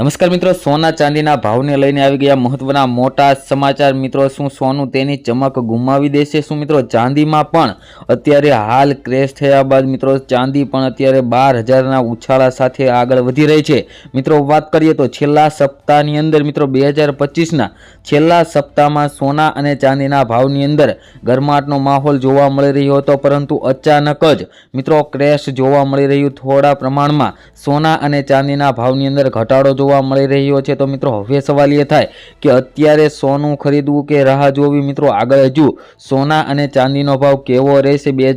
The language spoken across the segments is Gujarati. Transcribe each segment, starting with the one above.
નમસ્કાર મિત્રો, સોના ચાંદીના ભાવને લઈને આવી ગયા મહત્વના મોટા સમાચાર. મિત્રો, શું સોનું તેની ચમક ગુમાવી દેશે? શું મિત્રો, ચાંદીમાં પણ અત્યારે હાલ ક્રેશ થયા બાદ મિત્રો, ચાંદી પણ અત્યારે બાર હજારના ઉછાળા સાથે આગળ વધી રહી છે. મિત્રો, વાત કરીએ તો છેલ્લા સપ્તાહની અંદર મિત્રો, બે હજાર પચીસના છેલ્લા સપ્તાહમાં સોના અને ચાંદીના ભાવની અંદર ગરમાટનો માહોલ જોવા મળી રહ્યો હતો, પરંતુ અચાનક જ મિત્રો, ક્રેશ જોવા મળી રહ્યું. થોડા પ્રમાણમાં સોના અને ચાંદીના ભાવની અંદર ઘટાડો જોવા મળી રહ્યો છે. તો મિત્રો, હવે સવાલ એ થાય કે અત્યારે સોનું ખરીદવું કે રાહ જોવી? મિત્રો, આગળ હજુ સોના અને ચાંદીનો ભાવ કેવો રહેશે બે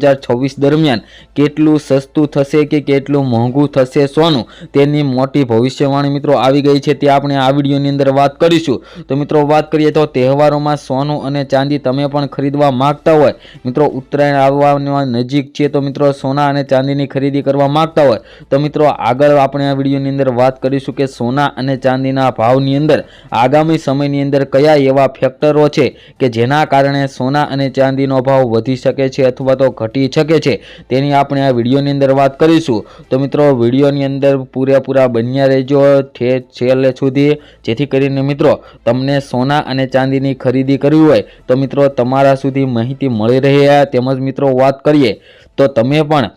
દરમિયાન? કેટલું સસ્તું થશે કે કેટલું મોંઘું થશે સોનું? તેની મોટી ભવિષ્યવાણી મિત્રો આવી ગઈ છે. તે આપણે આ વિડીયોની અંદર વાત કરીશું. તો મિત્રો, વાત કરીએ તો તહેવારોમાં સોનું અને ચાંદી તમે પણ ખરીદવા માંગતા હોય. મિત્રો, ઉત્તરાયણ આવવાની નજીક છે. તો મિત્રો, સોના અને ચાંદીની ખરીદી કરવા માંગતા હોય. તો મિત્રો, આગળ આપણે આ વિડીયોની અંદર વાત કરીશું કે સોના અને ચાંદીના ભાવની અંદર આગામી સમયની અંદર કયા એવા ફેક્ટરો છે કે જેના કારણે સોના અને ચાંદીનો ભાવ વધી શકે છે અથવા તો ઘટી શકે છે તેની આપણે આ વિડીયોની અંદર વાત કરીશું. તો મિત્રો, વિડીયોની અંદર પૂરેપૂરા બન્યા રહેજો છેલ્લે સુધી. જેથી કરીને મિત્રો, તમને સોના અને ચાંદીની ખરીદી કરવી હોય તો મિત્રો, તમારા સુધી માહિતી મળી રહે. તેમજ મિત્રો, વાત કરીએ તો તમે પણ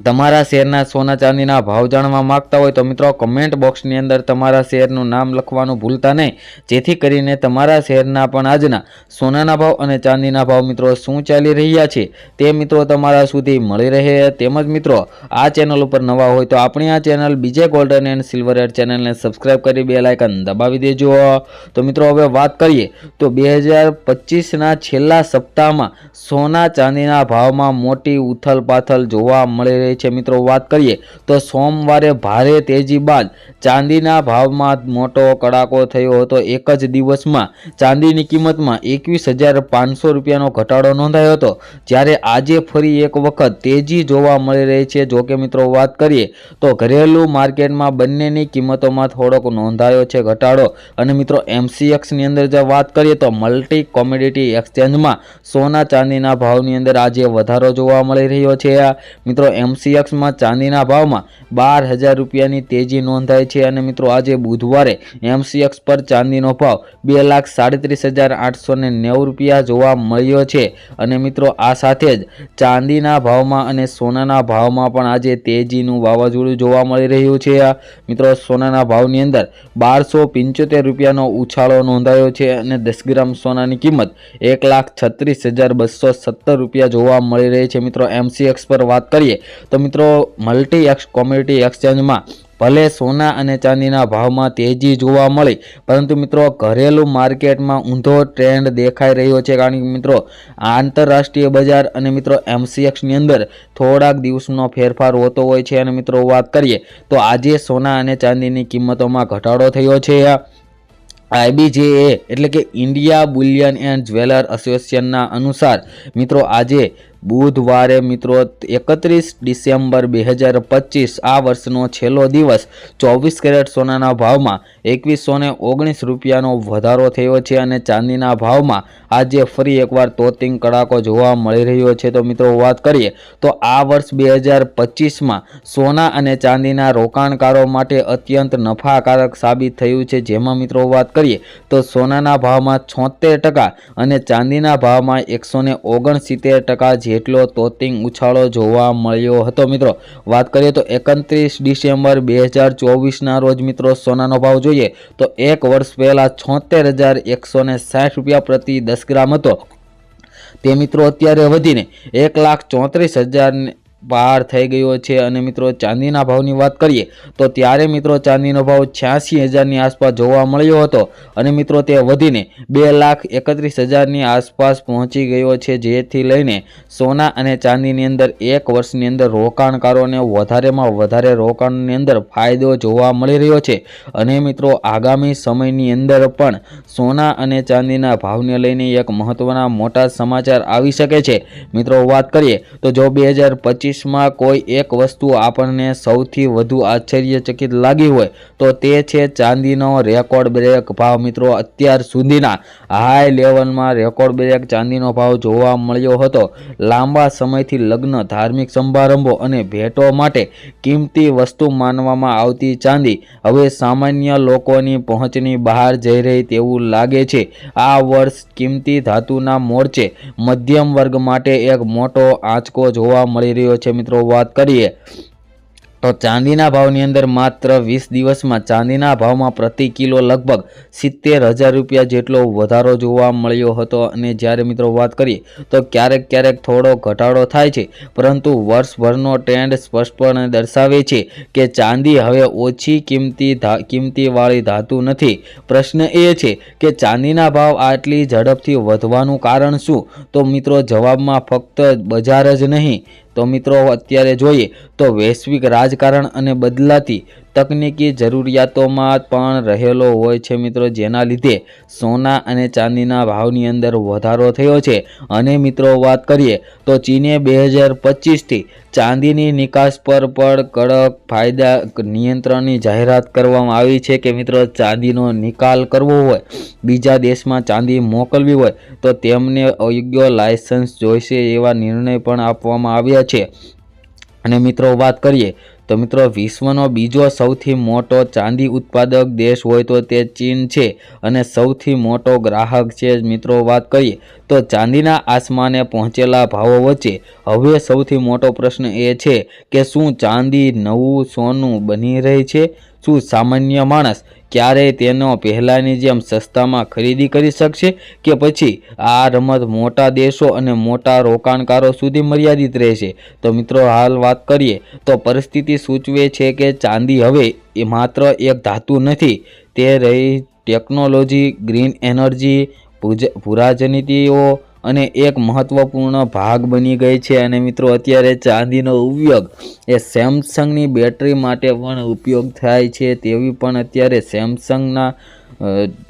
તમારા શેરના સોના ચાંદીના ભાવ જાણવા માગતા હોય તો મિત્રો કમેન્ટ બોક્સની અંદર તમારા શેરનું નામ લખવાનું ભૂલતા નહીં. જેથી કરીને તમારા શેરના પણ આજના સોનાના ભાવ અને ચાંદીના ભાવ મિત્રો શું ચાલી રહ્યા છે તે મિત્રો તમારા સુધી મળી રહે. તેમજ મિત્રો, આ ચેનલ ઉપર નવા હોય તો આપણી આ channel B J golden and silver ad ચેનલને સબસ્ક્રાઇબ કરી બે લાયકન દબાવી દેજો. તો મિત્રો હવે વાત કરીએ તો બે હજાર પચીસના છેલ્લા સપ્તાહમાં સોના ચાંદીના ભાવમાં મોટી ઉથલ પાથલ જોવા મળી રહી છે. મિત્રો, વાત કરીએ તો સોમવારે ભારે તેજી બાદ ચાંદીના ભાવમાં મોટો કડાકો થયો હતો. એક જ દિવસમાં ચાંદીની કિંમતમાં એકવીસ હજાર પાંચસો રૂપિયાનો ઘટાડો નોંધાયો હતો. જ્યારે આજે ફરી એક વખત તેજી જોવા મળી રહી છે. જો કે મિત્રો, વાત કરીએ તો ઘરેલું માર્કેટમાં બંનેની કિંમતોમાં થોડોક નોંધાયો છે ઘટાડો. અને મિત્રો એમસીએક્સની અંદર જો વાત કરીએ તો મલ્ટી કોમોડિટી એક્સચેન્જમાં સોના ચાંદીના ભાવની અંદર આજે વધારો જોવા મળી રહ્યો છે. મિત્રો એમસીએક્સમાં ચાંદીના ભાવમાં બાર હજાર રૂપિયાની તેજી નોંધાઈ છે અને મિત્રો આજે બુધવારે એમસીએક્સ પર ચાંદીનો ભાવ બે લાખ સાડત્રીસ હજાર આઠસો નેવું રૂપિયા જોવા મળ્યો છે. અને મિત્રો આ સાથે જ ચાંદીના ભાવમાં અને સોનાના ભાવમાં પણ આજે તેજીનું વાવાઝોડું જોવા મળી રહ્યું છે. મિત્રો સોનાના ભાવની અંદર બારસો પંચોતેર રૂપિયાનો ઉછાળો નોંધાયો છે અને દસ ગ્રામ સોનાની કિંમત એક લાખ છત્રીસ હજાર બસો સત્તર રૂપિયા જોવા મળી રહી છે. મિત્રો એમસીએક્સ પર વાત કરીએ તો મિત્રો મલ્ટી એક્સ કોમ્યુનિટી એક્સચેન્જમાં ભલે સોના અને ચાંદીના ભાવમાં તેજી જોવા મળી, પરંતુ મિત્રો, ઘરેલું માર્કેટમાં ઊંધો ટ્રેન્ડ દેખાઈ રહ્યો છે. કારણ કે મિત્રો આંતરરાષ્ટ્રીય બજાર અને મિત્રો એમસીએક્સની અંદર થોડાક દિવસનો ફેરફાર હોતો હોય છે. અને મિત્રો, વાત કરીએ તો આજે સોના અને ચાંદીની કિંમતોમાં ઘટાડો થયો છે. આઈબીજેએ એટલે કે ઇન્ડિયા બુલિયન એન્ડ જ્વેલર એસોસિએશનના અનુસાર, મિત્રો, આજે બુધવારે મિત્રો એકત્રીસ ડિસેમ્બર બે હજાર પચીસ, આ વર્ષનો છેલ્લો દિવસ. ચોવીસ કેરેટ સોનાના ભાવમાં એકવીસો ને ઓગણીસ રૂપિયાનો વધારો થયો છે અને ચાંદીના ભાવમાં આજે ફરી એકવાર તોતિંગ કડાકો જોવા મળી રહ્યો છે. તો મિત્રો વાત કરીએ તો આ વર્ષ બે હજાર પચીસમાં સોના અને ચાંદીના રોકાણકારો માટે અત્યંત નફાકારક સાબિત થયું છે. જેમાં મિત્રો વાત કરીએ તો સોનાના ભાવમાં છોતેર ટકા અને ચાંદીના ભાવમાં એકસો ને ઓગણસિત્તેર ટકા જેટલો તોતિંગ ઉછાળો જોવા મળ્યો હતો, મિત્રો. વાત કરીએ તો એકત્રીસ ડિસેમ્બર બે હજાર ચોવીસના રોજ, મિત્રો, સોનાનો ભાવ જોઈએ તો એક વર્ષ પહેલાં છોતેર હજાર એકસો ને સાઠ રૂપિયા પ્રતિ દસ ગ્રામ હતો. તે, મિત્રો, અત્યારે વધીને એક લાખ ચોત્રીસ હજાર પાર થઈ ગયો છે. અને મિત્રો, ચાંદીના ભાવની વાત કરીએ, તો ત્યારે મિત્રો ચાંદીનો ભાવ છ્યાસી હજારની આસપાસ જોવા મળ્યો હતો. અને મિત્રો, તે વધીને બે લાખ એકત્રીસ હજારની આસપાસ પહોંચી ગયો છે. જેથી લઈને સોના અને ચાંદીની અંદર એક વર્ષની અંદર રોકાણકારોને વધારેમાં વધારે રોકાણની અંદર ફાયદો જોવા મળી રહ્યો છે. અને મિત્રો, આગામી સમયની અંદર પણ સોના અને ચાંદીના ભાવને લઈને એક મહત્વના મોટા સમાચાર આવી શકે છે. મિત્રો, વાત કરીએ, તો જો બે હજાર પચીસ ચોવીસમાં કોઈ એક વસ્તુ આપણને સૌથી વધુ આશ્ચર્યચકિત લાગી હોય, તો તે છે ચાંદીનો રેકોર્ડ બ્રેક ભાવ મિત્રો, અત્યાર સુધીના હાઈ લેવલમાં રેકોર્ડ બ્રેક ચાંદીનો ભાવ જોવા મળ્યો હતો. લાંબા સમયથી લગ્ન, ધાર્મિક સમારંભો અને ભેટો માટે કિંમતી વસ્તુ માનવામાં આવતી ચાંદી હવે સામાન્ય લોકોની પહોંચની બહાર જઈ રહી તેવું લાગે છે. આ વર્ષ કિંમતી ધાતુના મોરચે મધ્યમ વર્ગ માટે એક મોટો આંચકો જોવા મળી રહ્યો છે. મિત્રો, વાત કરીએ તો ચાંદીના ભાવની અંદર માત્ર વીસ દિવસમાં ચાંદીના ભાવમાં પ્રતિ કિલો લગભગ સિત્તેર હજાર રૂપિયા જેટલો વધારો જોવા મળ્યો હતો. અને જ્યારે મિત્રો વાત કરીએ તો ક્યારેક ક્યારેક થોડો ઘટાડો થાય છે, પરંતુ વર્ષભરનો ટ્રેન્ડ સ્પષ્ટપણે દર્શાવે છે કે ચાંદી હવે ઓછી કિંમતી કિંમતીવાળી ધાતુ નથી. પ્રશ્ન એ છે કે ચાંદીના ભાવ આટલી ઝડપથી વધવાનું કારણ શું? તો મિત્રો, જવાબમાં ફક્ત બજાર જ નહીં તો મિત્રો અત્યારે જોઈએ તો વૈશ્વિક રાજકારણ અને બદલાતી તકનીકી જરૂરિયાતોમાં પણ રહેલો હોય છે મિત્રો. જેના લીધે સોના અને ચાંદીના ભાવની અંદર વધારો થયો છે. અને મિત્રો વાત કરીએ તો ચીને બે હજાર પચીસથી ચાંદીની નિકાસ પર પણ કડક ફાયદા નિયંત્રણની જાહેરાત કરવામાં આવી છે કે મિત્રો ચાંદીનો નિકાલ કરવો હોય, બીજા દેશમાં ચાંદી મોકલવી હોય, તો તેમને યોગ્ય લાયસન્સ જોઈશે એવા નિર્ણય પણ આપવામાં આવ્યા છે. અને મિત્રો વાત કરીએ તો મિત્રો, વિશ્વનો બીજો સૌથી મોટો ચાંદી ઉત્પાદક દેશ હોય તો તે ચીન છે અને સૌથી મોટો ગ્રાહક છે મિત્રો, વાત કરીએ તો ચાંદીના આસમાને પહોંચેલા ભાવો વચ્ચે હવે સૌથી મોટો પ્રશ્ન એ છે કે શું ચાંદી નવું સોનું બની રહી છે? શું સામાન્ય માણસ ક્યારેય તેનો પહેલાંની જેમ સસ્તામાં ખરીદી કરી શકશે કે પછી આ રમત મોટા દેશો અને મોટા રોકાણકારો સુધી મર્યાદિત રહેશે? તો મિત્રો, હાલ વાત કરીએ તો પરિસ્થિતિ સૂચવે છે કે ચાંદી હવે એ માત્ર એક ધાતુ નથી, તે રહી ટેકનોલોજી, ગ્રીન એનર્જી પુરાજનીતિઓ અને એક મહત્વપૂર્ણ ભાગ બની ગઈ છે. અને મિત્રો, અત્યારે ચાંદીનો ઉપયોગ એ સેમસંગની બેટરી માટે પણ ઉપયોગ થાય છે. તેવી પણ અત્યારે સેમસંગના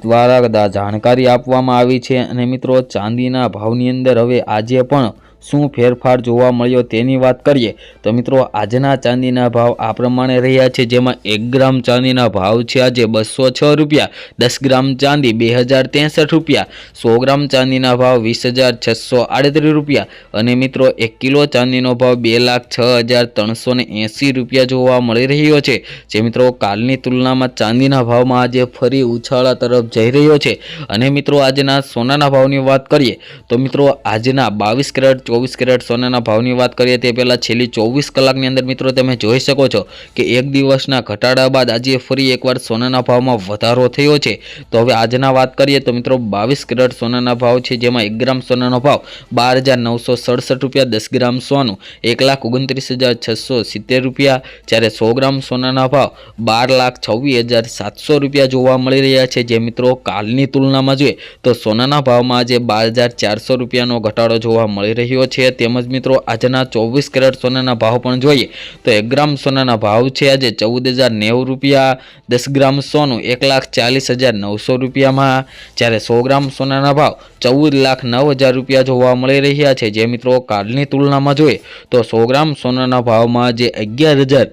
દ્વારા જાણકારી આપવામાં આવી છે. અને મિત્રો, ચાંદીના ભાવની અંદર હવે આજે પણ શું ફેરફાર જોવા મળ્યો તેની વાત કરીએ તો મિત્રો આજના ચાંદીના ભાવ આ પ્રમાણે રહ્યા છે. જેમાં એક ગ્રામ ચાંદીના ભાવ છે આજે બસો છ રૂપિયા, દસ ગ્રામ ચાંદી બે હજાર ત્રેસઠ રૂપિયા, સો ગ્રામ ચાંદીના ભાવ વીસ હજાર છસો આડત્રીસ રૂપિયા અને મિત્રો એક કિલો ચાંદીનો ભાવ બે લાખ છ હજાર ત્રણસો ને એંસી રૂપિયા જોવા મળી રહ્યો છે. જે મિત્રો કાલની તુલનામાં ચાંદીના ભાવમાં આજે ફરી ઉછાળા તરફ જઈ રહ્યો છે. અને મિત્રો આજના સોનાના ભાવની વાત કરીએ તો મિત્રો આજના બાવીસ કેરેટ ચોવીસ કેરેટ સોનાના ભાવની વાત કરીએ તે પહેલાં છેલ્લી ચોવીસ કલાકની અંદર મિત્રો તમે જોઈ શકો છો કે એક દિવસના ઘટાડા બાદ આજે ફરી એકવાર સોનાના ભાવમાં વધારો થયો છે. તો હવે આજના વાત કરીએ તો મિત્રો બાવીસ કેરેટ સોનાના ભાવ છે, જેમાં એક ગ્રામ સોનાનો ભાવ બાર હજાર નવસો સડસઠ રૂપિયા, દસ ગ્રામ સોનું એક લાખ ઓગણત્રીસ હજાર છસો સિત્તેર રૂપિયા, જ્યારે સો ગ્રામ સોનાના ભાવ બાર લાખ છવ્વીસ હજાર સાતસો રૂપિયા જોવા મળી રહ્યા છે. જે મિત્રો કાલની તુલનામાં જોઈએ તો સોનાના ભાવમાં આજે બાર હજાર ચારસો રૂપિયાનો ઘટાડો જોવા મળી રહ્યો છે તેમજ મિત્રો આજના ચોવીસ કેરેટ સોનાના ભાવ પણ જોઈએ તો એક ગ્રામ સોનાના ભાવ છે આજે ચૌદ હજાર નેવું રૂપિયા, દસ ગ્રામ સોનું એક લાખ ચાલીસ હજાર નવસો રૂપિયામાં. જ્યારે સો ગ્રામ સોનાના ભાવ ચૌદ લાખ નવ હજાર રૂપિયા જોવા મળી રહ્યા છે. જે મિત્રો કાલની તુલનામાં જોઈએ તો સો ગ્રામ સોનાના ભાવમાં જે અગિયાર હજાર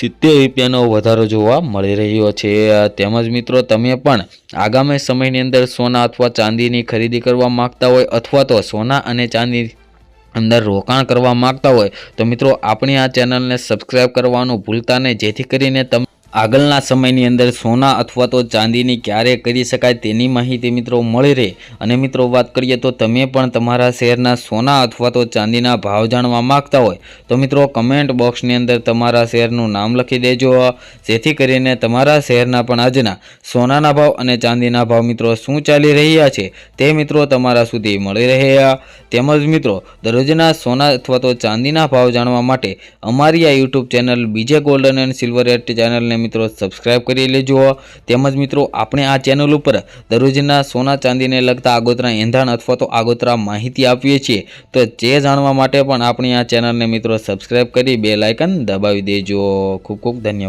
સિત્તેર રૂપિયાનો વધારો જોવા મળી રહ્યો છે. તેમજ મિત્રો, તમે પણ આગામી સમયની અંદર સોના અથવા ચાંદીની ખરીદી કરવા માગતા હોય અથવા તો સોના અને ચાંદી અંદર રોકાણ કરવા માગતા હોય, તો મિત્રો, આપણી આ ચેનલને સબસ્ક્રાઈબ કરવાનું ભૂલતા નહીં. જેથી કરીને તમે આગળના સમયની અંદર સોના અથવા તો ચાંદીની ક્યારે કરી શકાય તેની માહિતી મિત્રો મળી રહે. અને મિત્રો વાત કરીએ તો તમે પણ તમારા શહેરના સોના અથવા તો ચાંદીના ભાવ જાણવા માગતા હોય, તો મિત્રો કમેન્ટ બોક્સની અંદર તમારા શહેરનું નામ લખી દેજો. જેથી કરીને તમારા શહેરના પણ આજના સોનાના ભાવ અને ચાંદીના ભાવ મિત્રો શું ચાલી રહ્યા છે તે મિત્રો તમારા સુધી મળી રહ્યા તેમજ મિત્રો, દરરોજના સોના અથવા તો ચાંદીના ભાવ જાણવા માટે અમારી આ YouTube channel B J golden and silver ad ચેનલને મિત્રો સબસ્ક્રાઈબ કરી લેજો તેમજ મિત્રો, આપણે આ ચેનલ ઉપર દરરોજના સોના ચાંદીને લગતા આગોતરા એંધાણ અથવા તો આગોતરા માહિતી આપીએ છીએ. તો જે જાણવા માટે પણ આપણી આ ચેનલને મિત્રો સબસ્ક્રાઈબ કરી બે લાયકન દબાવી દેજો. ખૂબ ખૂબ ધન્યવાદ.